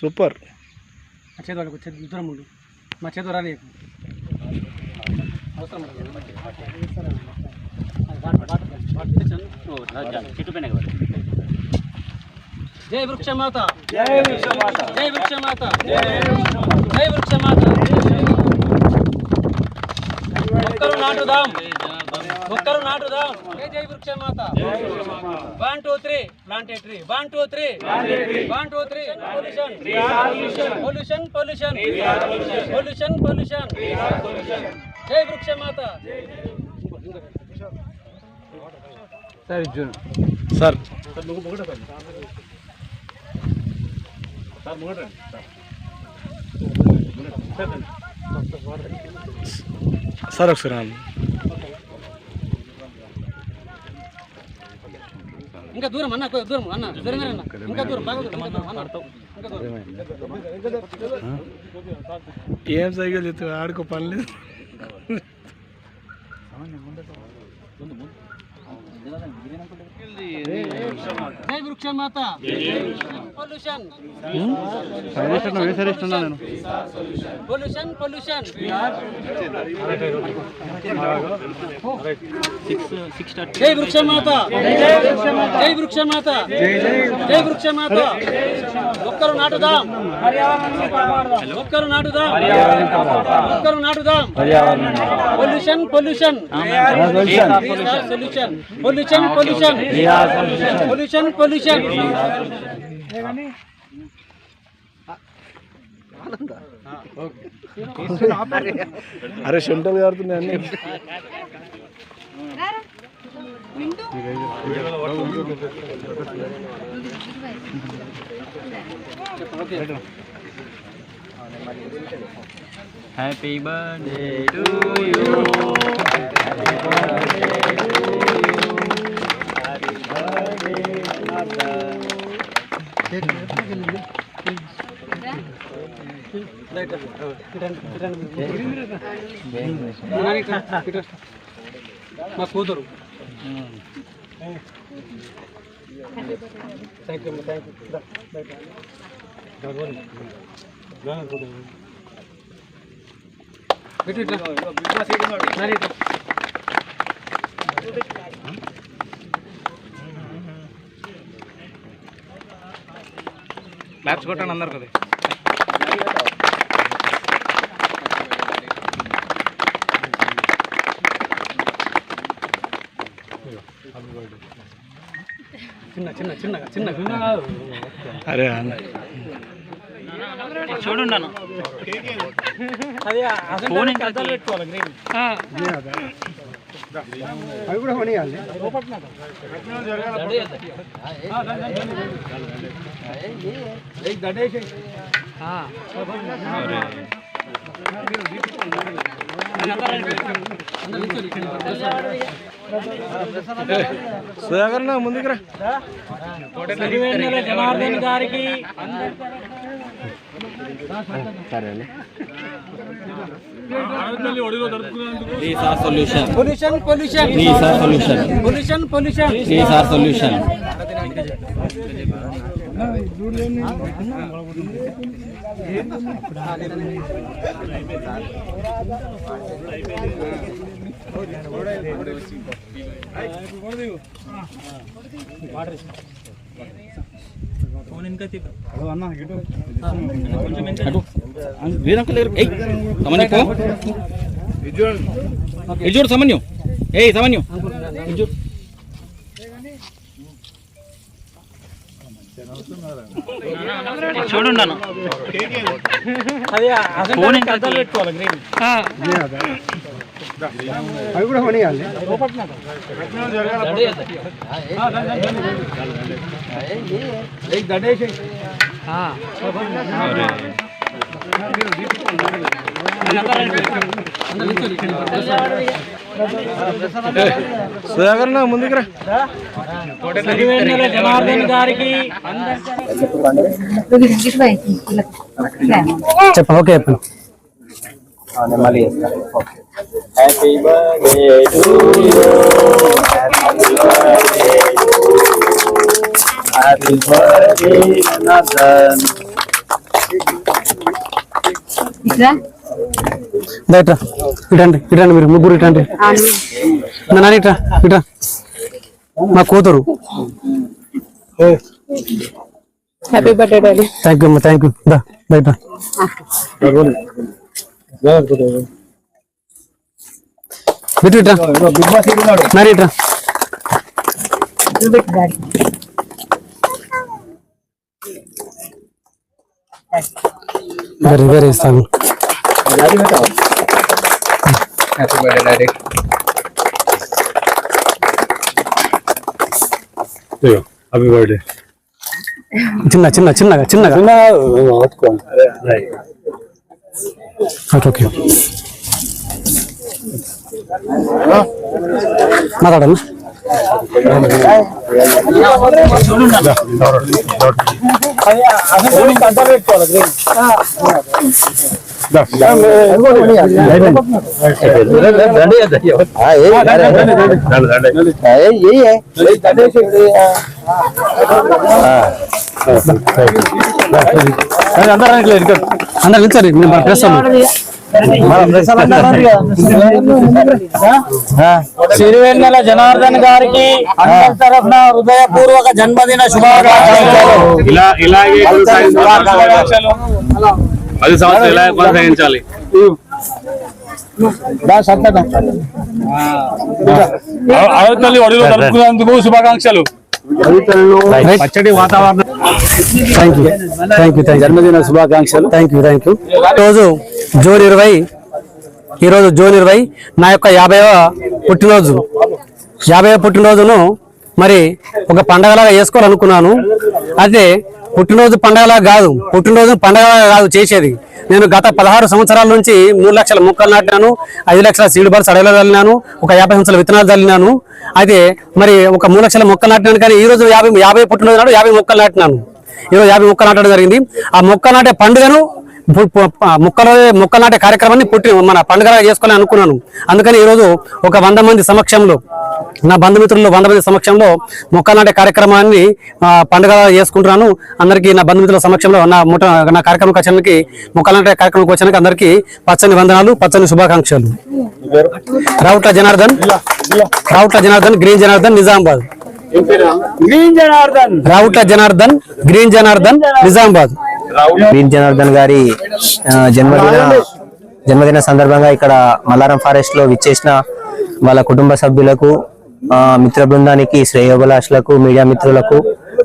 Super. మా చేతి వాళ్ళకు చేతి దూరం ఉండు. మా చేతి రాని అవసరం. చెట్టు పైన జై వృక్షమాత. జై వృక్షమాత. జై వృక్షమాత. జై వృక్షమాత. నాటుదాం. ఒక్కరు నాటుదాం. జై జై వృక్షమాత. One two three plant tree one two three one two three pollution pollution pollution pollution pollution జై వృక్షమాత సార్ సార్ ఒకసారి ఇంకా దూరం అన్న కొద్ది దూరం అన్న. దూరం అన్న. ఇంకా దూరం బాగా దూరం ఇంకా దూరం అన్న. ఇంకా దూరం. ఏం సైకిల్ చెప్తే ఆడుకో పని లేదు. జై వృక్షమాత. పొల్యూషన్ పొల్యూషన్ పొల్యూషన్ జై వృక్షమాత. జై వృక్షమాత. జై వృక్షమాత. ఒక్కరు నాటుదాం. ఒక్కరు నాటుదాం. ఒక్కరు నాటుదాం. Pollution pollution solution pollution pollution pollution pollution అరే సెంటర్లు కారుతున్నాయి అన్ని హ్యాపీ బర్త్డే టు యూ మా కూతురు థ్యాంక్ యూ థ్యాంక్ యూ ఇటు ఇట్లా నాని క్లాప్స్ కొట్టండి అందరు కదా. చిన్న చిన్న చిన్న చిన్న అరే అన్న. చూడున్నాను అది అసలు అద్దాలు పెట్టుకోవాలి గ్రీన్. అవి కూడా కొనియాలి సుధాకర్ నా ముందుకు రా జనార్దన్ గారికి solution pollution pollution solution pollution pollution solution ఏ లేరు సమన్యం ఏయ్ సమన్యం ఇటు చూడు చూడున్నాను అవి కూడా కొనియాలి. సుధాకర్ నా ముందుకు రా జనార్దన్ గారికి చెప్ప ఓకే చెప్పండి మళ్ళీ happy birthday to you happy birthday నదన్ దా ఇట్రా. ఇటండి ఇటండి మీరు ముగ్గురు ఇటండి. నాన్న ఇట్రా ఇట్రా. మా కూతురు. Happy birthday daddy thank you అమ్మా థ్యాంక్ యూ దా ఇట్రా. బిట్టు ఇట్రా. నాని ఇట్రా. వెరీ వెరీ ఇస్తాను హ్యాపీ బర్త్డే చిన్న చిన్న చిన్నగా చిన్నగా. ఓకే ఓకే మాట్లాడన్నా అందరు నిల్చోండి నేను మన ప్రెస్ వాళ్ళు. సిరివెన్నెల జనార్దన్ గారికి అందరి తరఫున హృదయపూర్వక జన్మదిన శుభాకాంక్షలు. ఇలా ఇలాగే కొనసాగించాలి పది సంవత్సరాలు ఇలాగే కొనసాగించాలి? అవతలి ఒడిలో జరుపుకున్నందుకు శుభాకాంక్షలు. పచ్చడి వాతావరణం thank you thank you thank జన్మదిన శుభాకాంక్షలు. థ్యాంక్ యూ థ్యాంక్ యూ ఈరోజు జూన్ ఇరవై ఈరోజు జూన్ ఇరవై నా యొక్క యాభైవ పుట్టినరోజు. యాభైవ పుట్టినరోజును మరి ఒక పండగలాగా చేసుకోవాలనుకున్నాను. అయితే పుట్టినరోజు పండగలా కాదు పుట్టినరోజు పండగలాగా కాదు చేసేది. నేను గత పదహారు సంవత్సరాల నుంచి మూడు లక్షల మొక్కలు నాటినాను ఐదు లక్షల సీడ్ బర్స్ అడవిలో చల్లినాను ఒక యాభై సంవత్సరాల విత్తనాలు చల్లినాను. అయితే మరి ఒక మూడు లక్షల మొక్కలు నాటినాను కానీ ఈ రోజు యాభై యాభై పుట్టినరోజు నాడు యాభై మొక్కలు నాటినాను. ఈరోజు యాభై మొక్కలు నాటడం జరిగింది. ఆ మొక్క నాటే పండుగను మొక్కలు మొక్కలు నాటే కార్యక్రమాన్ని పుట్టి మన పండుగగా చేసుకోవాలని అనుకున్నాను. అందుకని ఈరోజు ఒక వంద మంది సమక్షంలో నా బంధుమిత్రులు వంద మంది సమక్షంలో మొక్కలు నాటే కార్యక్రమాన్ని పండుగ చేసుకుంటున్నాను. అందరికీ నా బంధుమిత్రుల సమక్షంలో నా ముఠ నా కార్యక్రమం వచ్చానికి మొక్కలు నాటే కార్యక్రమం వచ్చానికి అందరికీ పచ్చని వందనాలు పచ్చని శుభాకాంక్షలు. Ravutla Janardhan Ravutla Janardhan green Janardhan Nizamabad. Green Janardhan. Ravutla Janardhan green Janardhan Nizamabad. Veer Janardhan గారి జన్మదిన జన్మదిన సందర్భంగా ఇక్కడ మల్లారం ఫారెస్ట్లో విచ్చేసిన వాళ్ళ కుటుంబ సభ్యులకు ఆ, మిత్ర బృందానికి శ్రేయోభిలాషులకు మీడియా మిత్రులకు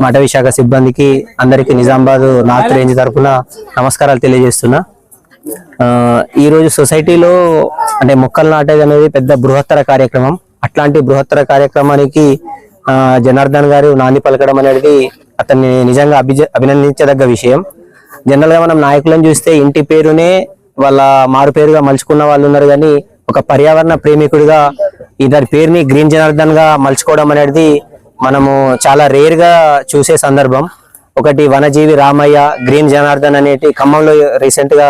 మఠ శాఖ సిబ్బందికి అందరికి నిజామాబాద్ నార్త్ రేంజ్ తరఫున నమస్కారాలు తెలియజేస్తున్నా. ఆ, ఈ రోజు సొసైటీలో అంటే మొక్కలు నాటేది అనేది పెద్ద బృహత్తర కార్యక్రమం. అట్లాంటి బృహత్తర కార్యక్రమానికి జనార్దన్ గారు నాంది పలకడం అనేది అతన్ని నిజంగా అభిజ అభినందించదగ్గ విషయం. జనరల్గా మనం నాయకులను చూస్తే ఇంటి పేరునే వాళ్ళ మారు పేరుగా మలుచుకున్న వాళ్ళు ఉన్నారు కానీ ఒక పర్యావరణ ప్రేమికుడిగా ఇద్దరి పేరుని గ్రీన్ జనార్దన్గా మలుచుకోవడం అనేది మనము చాలా రేర్గా చూసే సందర్భం. ఒకటి వనజీవి రామయ్య గ్రీన్ జనార్దన్ అనేటి ఖమ్మంలో రీసెంట్గా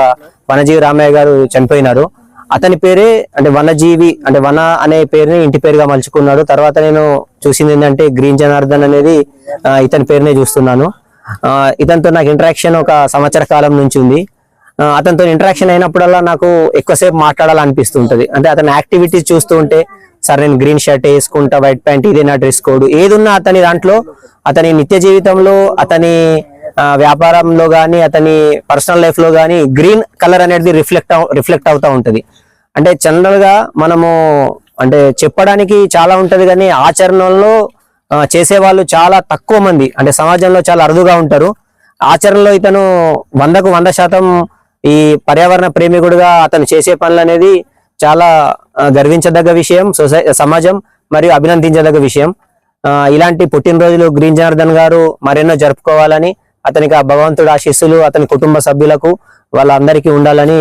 వనజీవి రామయ్య గారు చనిపోయినారు. అతని పేరే అంటే వనజీవి అంటే వన అనే పేరుని ఇంటి పేరుగా మలుచుకున్నాడు. తర్వాత నేను చూసింది ఏంటంటే గ్రీన్ జనార్దన్ అనేది ఇతని పేరునే చూస్తున్నాను. ఇతనితో నాకు ఇంటరాక్షన్ ఒక సంవత్సర కాలం నుంచి ఉంది. అతనితో ఇంటరాక్షన్ అయినప్పుడల్లా నాకు ఎక్కువసేపు మాట్లాడాలనిపిస్తుంటది. అంటే అతని యాక్టివిటీస్ చూస్తూ ఉంటే సరే నేను గ్రీన్ షర్ట్ వేసుకుంటా వైట్ ప్యాంట్ ఇదే నా డ్రెస్ కోడ్ ఏదున్నా అతని దాంట్లో అతని నిత్య జీవితంలో అతని వ్యాపారంలో కానీ అతని పర్సనల్ లైఫ్లో కానీ గ్రీన్ కలర్ అనేది రిఫ్లెక్ట్ రిఫ్లెక్ట్ అవుతూ ఉంటుంది. అంటే జనరల్గా మనము అంటే చెప్పడానికి చాలా ఉంటుంది కానీ ఆచరణలో చేసేవాళ్ళు చాలా తక్కువ మంది. అంటే సమాజంలో చాలా అరుదుగా ఉంటారు. ఆచరణలో ఇతను వందకు వంద శాతం ఈ పర్యావరణ ప్రేమికుడుగా అతను చేసే పనులు అనేది చాలా గర్వించదగ్గ విషయం సొసై సమాజం మరియు అభినందించదగ్గ విషయం. ఇలాంటి పుట్టినరోజులు గ్రీన్ జనార్దన్ గారు మరెన్నో జరుపుకోవాలని అతనికి ఆ భగవంతుడు ఆశీస్సులు అతని కుటుంబ సభ్యులకు వాళ్ళందరికీ ఉండాలని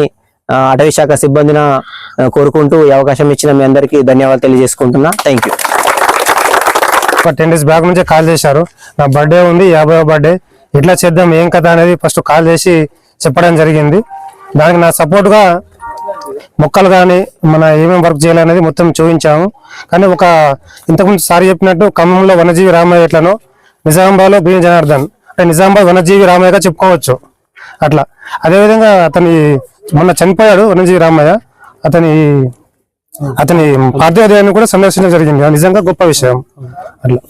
అటవీ శాఖ సిబ్బందిన కోరుకుంటూ ఈ అవకాశం ఇచ్చిన మీ అందరికీ ధన్యవాదాలు తెలియజేసుకుంటున్నా. థ్యాంక్ యూ ఒక టెన్ డేస్ బ్యాక్ నుంచే కాల్ చేశారు. నా బర్త్డే ఉంది యాభై బర్త్డే. ఇట్లా చేద్దాం ఏం కథ అనేది ఫస్ట్ కాల్ చేసి చెప్పడం జరిగింది. దానికి నా సపోర్ట్గా మొక్కలు కానీ మన ఏమేమి వర్క్ చేయాలనేది మొత్తం చూపించాము. కానీ ఒక ఇంతకుముందు సారి చెప్పినట్టు ఖమ్మంలో వనజీవి రామయ్య ఎట్లనో నిజామాబాద్లో బి జనార్దన్ నిజామాబాద్ వనజీవి రామయ్యగా చెప్పుకోవచ్చు. అట్లా. అదేవిధంగా అతని మొన్న చనిపోయాడు వనజీవి రామయ్య. అతని అతని పార్థివ దేహాన్ని కూడా సందర్శించడం జరిగింది. నిజంగా గొప్ప విషయం. అట్లా.